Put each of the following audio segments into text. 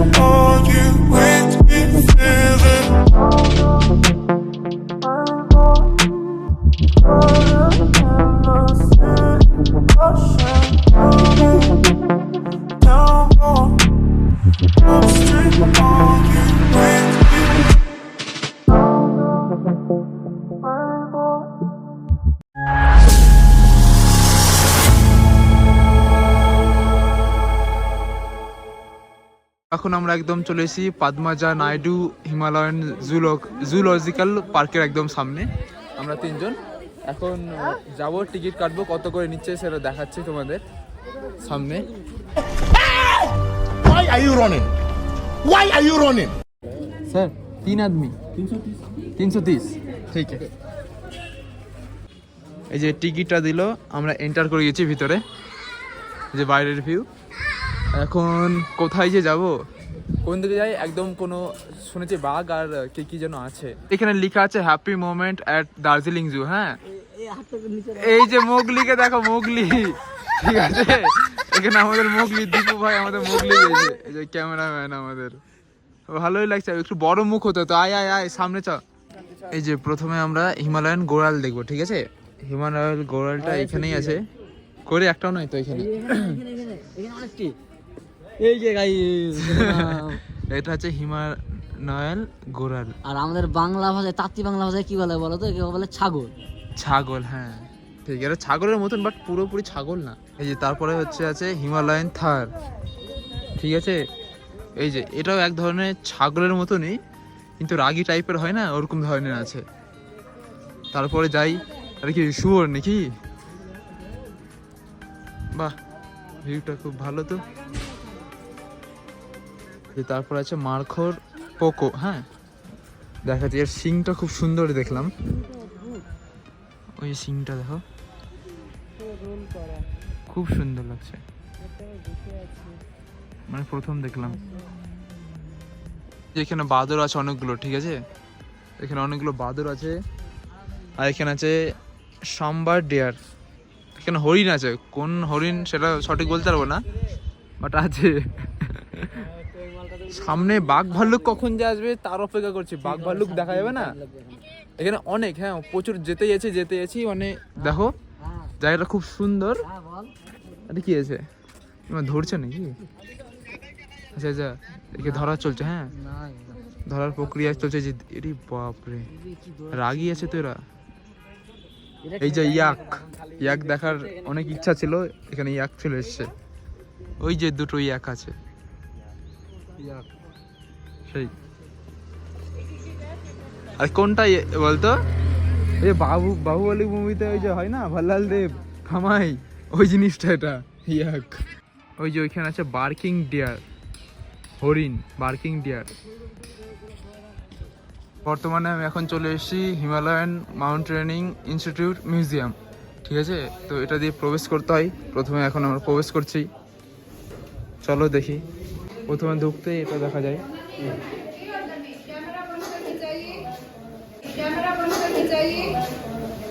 Oh. এখন আমরা একদম চলে এসেছি পাদমাজা নাইডু হিমালয়ান জুলক জুলজিক্যাল পার্কের একদম সামনে। আমরা তিনজন। এখন যাব টিকিট কাটবো কত করে নিচ্ছে সেটা দেখাচ্ছি তোমাদের সামনে। Why are you running? Why are you running? Sir তিন আদমি। তিনশো তিরিশ। ঠিক আছে। এই যে টিকিটটা দিল আমরা এন্টার করে গেছি ভিতরে। যে বাইরের ভিউ এখন কোথায় যে যাব? কোন দিকে যাই? একদম কোনো শুনেছি বাঘ আর কি কি যেন আছে। এখানে লেখা আছে happy moment at Darjeeling zoo হ্যাঁ? এই যে মোগলিকে দেখো মোগলি। ঠিক আছে? এখানে আমাদের মোগলি দীপু ভাই আমাদের মোগলি এই যে ক্যামেরাম্যান আমাদের। ভালোই লাগছে একটু বড় মুখ হতো তো আয় আয় আয় সামনে চ এই যে প্রথমে আমরা হিমালয়ান গোড়াল দেখব ঠিক আছে? হিমালয়ান গোড়ালটা এখানেই আছে। করে একটাও নয় তো এখানে। এই যে গাই এটা হচ্ছে হিমালয়ান গোড়াল আর আমাদের বাংলা ভাষায় তাত্তি বাংলা ভাষায় কি বলে বলো তো? কেউ বলে ছাগল। ছাগল হ্যাঁ। ঠিক এটা ছাগলের মতন বাট পুরোপুরি ছাগল না। এই যে তারপরে হচ্ছে আছে হিমালয়ান থার। ঠিক আছে? এই যে এটাও এক ধরনের ছাগলের মতনই কিন্তু রাগি টাইপের হয় না ওরকম ধরনের আছে। তারপরে যাই আর কি শুয়োর নাকি? বাহ ভিউটা খুব ভালো তো। তারপর আছে মারখোর পোকো হ্যাঁ? দেখা যাচ্ছে, এর সিংটা খুব সুন্দর দেখলাম। ওই সিংটা দেখো। খুব সুন্দর লাগছে। মানে প্রথম দেখলাম। এখানে বাদর আছে অনেকগুলো, ঠিক আছে? এখানে অনেকগুলো বাদর আছে। আর এখানে আছে সাম্বার ডিয়ার। এখানে হরিণ আছে। কোন হরিণ সেটা সঠিক বলতে পারব না বাট আছে। সামনে বাঘ ভাল্লুক কখন যে আসবে তার অপেক্ষা করছি। বাঘ ভাল্লুক দেখা যাবে না? এখানে অনেক হ্যাঁ প্রচুর যেতে আছে যেতে আছি মানে দেখো, জায়গাটা খুব সুন্দর। আরে কি আছে ধরছে নাকি? আচ্ছা আচ্ছা একে ধরা চলছে হ্যাঁ? ধরার প্রক্রিয়া চলছে যে বাপরে, রাগি আছে তো এরা। এই যে ইয়াক ইয়াক দেখার অনেক ইচ্ছা ছিল, এখানে ইয়াক চলে এসছে। ওই যে দুটো ইয়াক আছে। সেই। আর কোনটা বলতো? এই বাবু বাহুবলী মুভিতে ওই যে হয় না? ভাল্লাল দেব খামাই ওই জিনিসটা এটা ইয়াক। ওই যে ওইখানে আছে বার্কিং ডিয়ার হরিণ বার্কিং ডিয়ার। বর্তমানে আমি এখন চলে এসেছি হিমালয়ান মাউন্টেনিং ইনস্টিটিউট মিউজিয়াম ঠিক আছে? তো এটা দিয়ে প্রবেশ করতে হয়। প্রথমে এখন আমরা প্রবেশ করছি। চলো দেখি। প্রথমে ঢুকতে এটা দেখা যায়।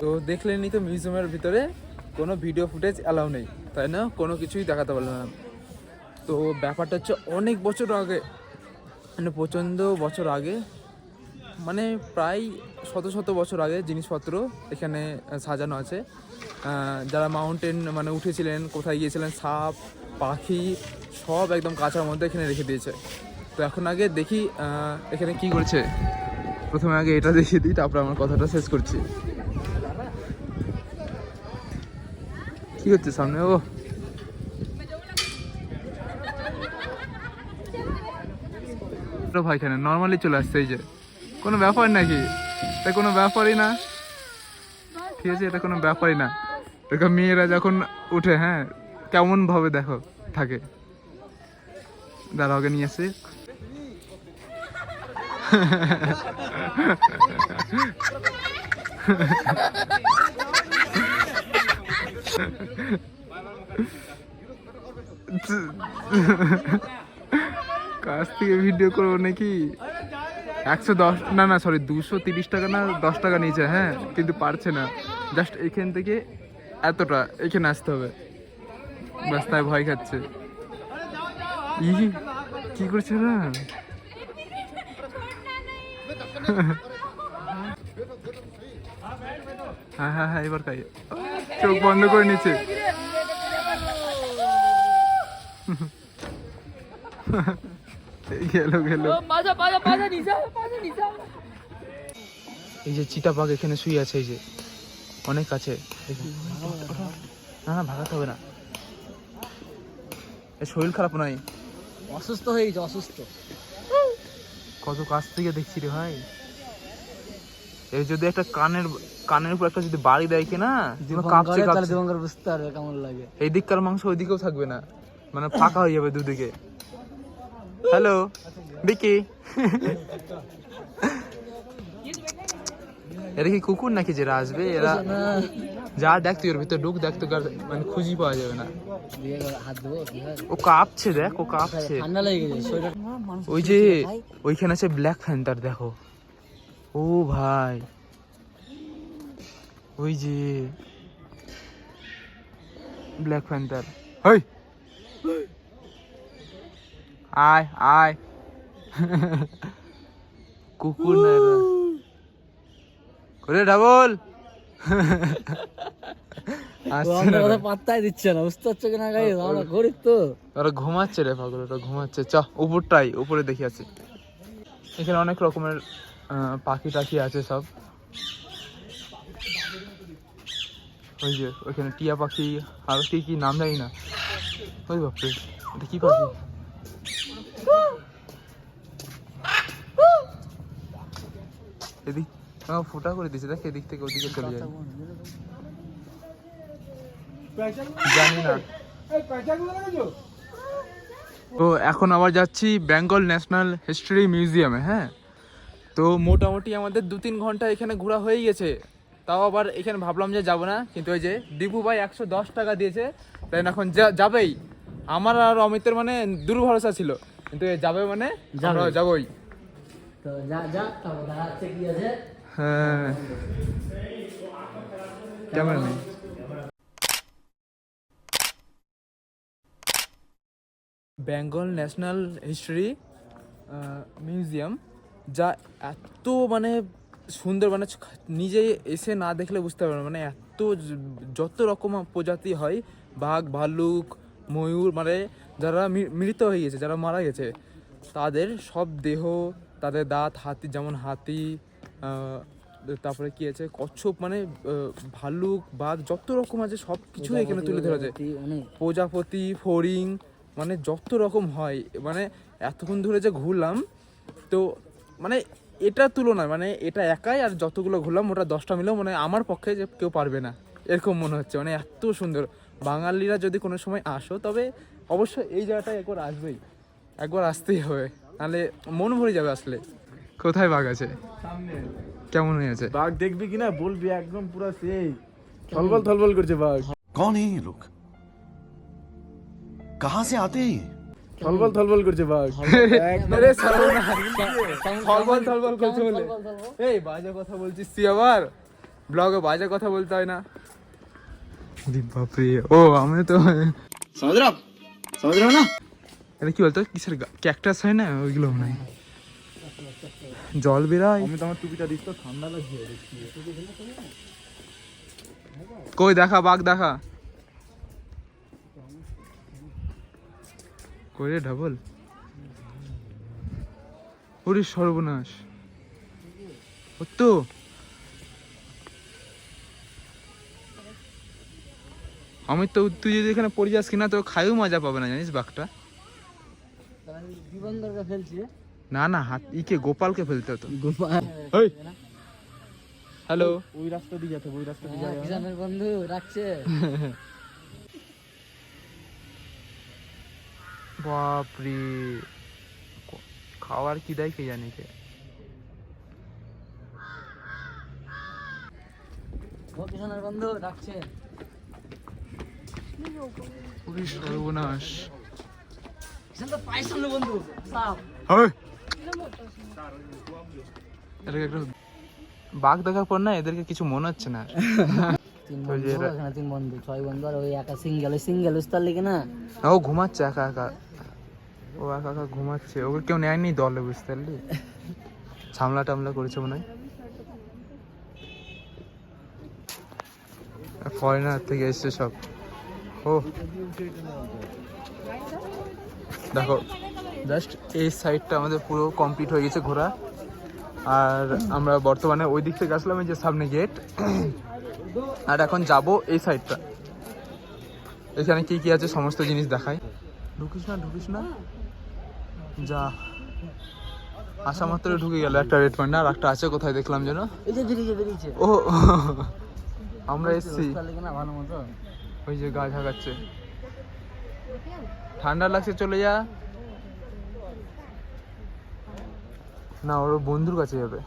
তো দেখলেনই তো মিউজিয়ামের ভিতরে কোনো ভিডিও ফুটেজ অ্যালাউ নেই, তাই না? কোনো কিছুই দেখাতে পারলাম না। তো ব্যাপারটা হচ্ছে অনেক বছর আগে মানে প্রচণ্ড বছর আগে মানে প্রায় শত শত বছর আগে জিনিসপত্র এখানে সাজানো আছে। যারা মাউন্টেন মানে উঠেছিলেন, কোথায় গিয়েছিলেন, সাপ পাখি সব একদম কাঁচার মধ্যে এখানে রেখে দিয়েছে। তো এখন আগে দেখি এখানে কি করছে। প্রথমে আগে এটা দেখিয়ে দিই, তারপরে আমার কথাটা শেষ করছি। কি হচ্ছে সামনে? ও ভাই এখানে নর্মালি চলে আসছে, এই যে। কোনো ব্যাপার নাকি? এটা কোনো ব্যাপারই না। ঠিক আছে, এটা কোনো ব্যাপারই না। দেখো, মেয়েরা যখন উঠে হ্যাঁ কেমন ভাবে দেখো, থাকে। দাঁড়া ওকে নিয়ে আসে। কাছ থেকে ভিডিও করব নাকি? একশো দশ, না না সরি দুশো তিরিশ টাকা না দশ টাকা নিয়েছে হ্যাঁ কিন্তু পারছে না। জাস্ট এখান থেকে এতটা, এখানে আসতে হবে। তাই ভয় খাচ্ছে। ই কি করছে না হ্যাঁ হ্যাঁ হ্যাঁ এবার খাই। চোখ বন্ধ করে নিচ্ছে। গেল গেল। এই যে চিতাবাঘ এখানে শুয়ে আছে এই যে। অনেক আছে। দেখুন। না না ভাগাতে হবে না। শরীর খারাপ নয় অসুস্থ হয়ে গেছে অসুস্থ। কত কাছ থেকে দেখছি রে ভাই? এই যদি একটা কানের কানের উপর একটা যদি বাড়ি দেয় কি না যেন কাঁপছে কাঁপছে। বুঝতে পারবে কেমন লাগে? এই দিককার মাংস ওই দিকেও থাকবে না। মানে ফাঁকা হয়ে যাবে দুদিকে। হ্যালো বিকি? এটা কি কুকুর নাকি যেটা আসবে? এরা যা দেখ তুই ওর ভিতর ঢুক দেখ তো মানে খুঁজি পাওয়া যাবে না। দিয়ে হাত দেবো কি ও কাঁপছে। দেখ ও কাঁপছে ওই যে ওইখানে আছে ব্ল্যাক ফ্যান্টার দেখো। ও ভাই। ওই যে ব্ল্যাক ফ্যান্টার হই! আয় আয়। কুকুর না। করে ডাবল পাত্তাই দিচ্ছে না বুঝতে পারছ কিনা গাই আমরা গরিব তো। ওরা ঘুমাচ্ছে রে পাগল ওরা ঘুমাচ্ছে। চ উপরটাই উপরে দেখি আছে এখানে অনেক রকমের পাখি টাখি আছে সব। ওই যে ওইখানে টিয়া পাখি আর কি কি নাম জানি না। ওই বাপরে এটা কি পাখি? এদিক আমার ফোটা করে দিয়েছে দেখ এদিক থেকে ওদিকে চলে যায়। জানি না। তো এখন আবার যাচ্ছি বেঙ্গল ন্যাশনাল হিস্ট্রি মিউজিয়ামে হ্যাঁ? তো মোটামুটি আমাদের দু তিন ঘণ্টা এখানে ঘোরা হয়ে গেছে। তাও আবার এখানে ভাবলাম যে যাব না কিন্তু ওই যে দীপু ভাই একশো দশ টাকা দিয়েছে তাই এখন যাবেই। আমার আর অমিতের মানে দুর্ভরসা ছিল কিন্তু যাবে মানে। যাবোই। তো যা যা তারপর কি আছে? হ্যাঁ। ক্যামেরা নেই। বেঙ্গল ন্যাশনাল হিস্ট্রি মিউজিয়াম, যা এত মানে সুন্দর মানে নিজে এসে না দেখলে বুঝতে পারবে মানে এত যত রকম প্রজাতি হয়, বাঘ, ভাল্লুক, ময়ূর মানে যারা মৃত হয়ে গেছে, যারা মারা গেছে, তাদের সব দেহ, তাদের দাঁত, হাতি, যেমন হাতি তারপরে কি আছে? কচ্ছপ মানে ভাল্লুক বাঘ যত রকম আছে সব কিছু এখানে তুলে ধরা যায়। প্রজাপতি ফড়িং মানে যত রকম হয় মানে এতক্ষণ ধরে যে ঘুরলাম তো মানে এটা তুলনায় মানে এটা একাই আর যতগুলো ঘুরলাম ওটা দশটা মিলেও মানে আমার পক্ষে যে কেউ পারবে না। এরকম মনে হচ্ছে মানে এত সুন্দর। বাঙালিরা যদি কোনো সময় আসো তবে অবশ্যই এই জায়গাটায় একবার আসবেই। একবার আসতেই হবে নাহলে মন ভরে যাবে আসলে। কোথায় বাঘ আছে? কেমন হয়েছে বাঘ দেখবি কিনা বলবি একদম পুরো সেই। থলবল থলবল করছে বাঘ। কোন এই লোক কাহা সে আতে থলবল থলবল করছে বাঘ। থলবল থলবল করছে বলে। এই বাজে কথা বলছিস তুই আবার। ব্লগে বাজে কথা বলতে হয় না। ও আমি তো কি বলতো কিসের ক্যাকটাস হয় না? ওইগুলো মনে হয়। জল বেরায়? আমি তো আমার টুপিটা দিস তো ঠান্ডা লাগছে কই দেখা বাঘ দেখা। কই রে ডাবল ওরে সর্বনাশ। ও তো আমি তো তুই যদি এখানে পড়ে যাস কিনা তো খাইও মজা পাবে না জানিস বাঘটা? ফেলছি না না হাত ইকে গোপালকে ফেলতে হতো। গোপাল। হ্যালো। ওই রাস্তা দিয়ে যেতে ওই রাস্তা দিয়ে হ্যাঁ, যাবে না? বন্ধু রাখছে। বাপরে। ক- খাওয়ার কি দেয় কে জানে কে বন্ধু রাখছে। পুরি সর্বনাশ। বন্ধু সাপ। হয় বাঘ দেখার পর না এদেরকে কিছু মনে হচ্ছে না। তিন ওই বন্ধু এখানে তিন বন্ধু ছয় বন্ধু আর ওই একা সিঙ্গেল ওই সিঙ্গেল উস্তার লিখে না? ও ঘুমাচ্ছে একা একা। ও একা একা ঘুমাচ্ছে। ওকে কেউ নেয়নি দলে বুঝতে পারলি? ছামলা টামলা করেছে মনে হয়। ফরেনার থেকে এসছে সব। ও। দেখো। জাস্ট এই সাইডটা আমাদের পুরো কমপ্লিট হয়ে গেছে ঘোরা। আর আমরা বর্তমানে ওই দিক থেকে আসলাম এই যে সামনে গেট আর এখন যাব এই সাইডটা। এখানে কি কি আছে সমস্ত জিনিস দেখায় ঢুকিস না ঢুকিস না। যা। আসা মাত্র ঢুকে গেল একটা রেড পান্ডা আর একটা আছে কোথায় দেখলাম যেন? ও। আমরা এসছি। ওই যে গা ঝাঁকাচ্ছে। ঠান্ডা লাগছে চলে যা। না, ওর বন্ধুর কাছে যাবে।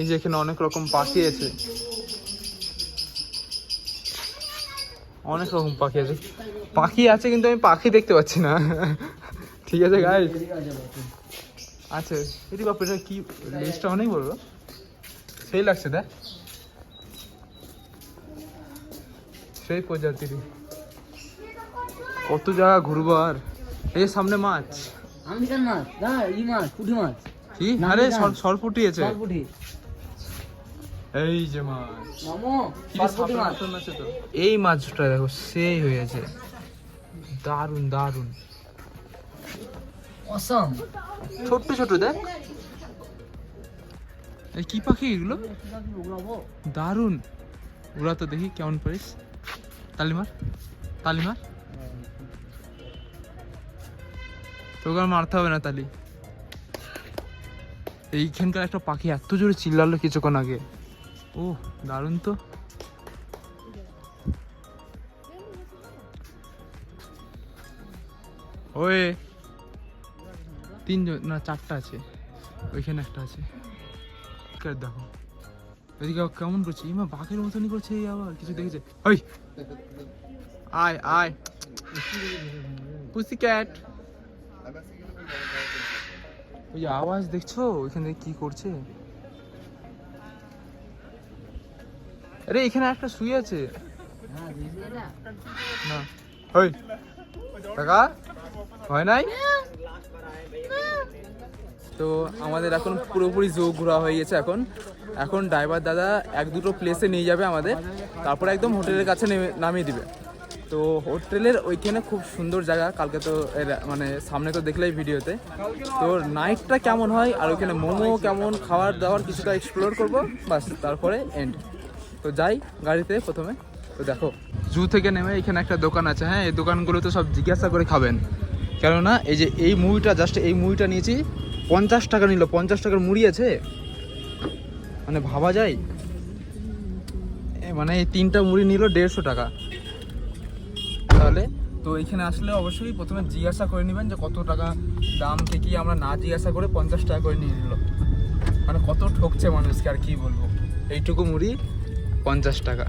এই যে এখানে অনেক রকম পাখি আছে। অনেক রকম পাখি আছে। পাখি আছে কিন্তু আমি পাখি দেখতে পাচ্ছি না। ঠিক আছে গাই আছে এটি বাপ এটা কি? লিস্টটা অনেক বড় সেই লাগছে, দেখ। সেই প্রজাতির কত জায়গা ঘুরবো আর? এই সামনে মাছ। আমেরিকান মাছ না ই মাছ পুঁটি মাছ। কি? আরে সর- সরপুটি আছে। পুঁটি এই যে মাছ। মামো। এই মাছটা দেখো সেই হয়েছে দারুণ দারুণ অসম। ছোট্ট ছোট দেখ। এই কি পাখি এগুলো? দারুণ ওরা তো দেখি কেমন পারিস। তালিমার তালিমার। তোকে আর মারতে হবে না, তালি। এইখানকার একটা পাখি এত জোরে চিল্লালো কিছুক্ষণ আগে। ও দারুণ তো। ওয়ে তিনজন, না, চারটা আছে। ওইখানে একটা আছে। দেখো। এদিকে কেমন করছে? ইমা বাঘের মতনই করছে এই আবার, কিছু দেখেছে? ওই, আয় আয়। পুসি ক্যাট ওই আওয়াজ দেখছ? ওইখান কি করছে? আরে, এখানে একটা শুয়ে আছে। না। হয় নাই? তো আমাদের এখন পুরোপুরি জো ঘোরা হয়ে গেছে এখন। এখন ড্রাইভার দাদা এক দুটো প্লেসে নিয়ে যাবে আমাদের। তারপর একদম হোটেলের কাছে নেমে- নামিয়ে দিবে। তো হোটেলের ওইখানে খুব সুন্দর জায়গা। কালকে তো মানে সামনে তো দেখলেই ভিডিওতে। তো নাইটটা কেমন হয় আর ওইখানে মোমো কেমন খাওয়ার দাওয়ার কিছুটা এক্সপ্লোর করব। বাস, তারপরে এন্ড তো যাই গাড়িতে প্রথমে। তো দেখো জু থেকে নেমে এখানে একটা দোকান আছে। হ্যাঁ এই দোকানগুলো তো সব জিজ্ঞাসা করে খাবেন। কেননা এই যে এই মুড়িটা জাস্ট এই মুড়িটা নিয়েছি, পঞ্চাশ টাকা নিল। পঞ্চাশ টাকার মুড়ি আছে? মানে ভাবা যায়? মানে এই তিনটা মুড়ি নিল দেড়শো টাকা। তাহলে তো এখানে আসলে অবশ্যই প্রথমে জিজ্ঞাসা করে নেবেন যে কত টাকা দাম থেকে আমরা না জিজ্ঞাসা করে পঞ্চাশ টাকা করে নিয়ে নিল। মানে কত ঠকছে মানুষকে আর কি বলব। এইটুকু মুড়ি পঞ্চাশ টাকা।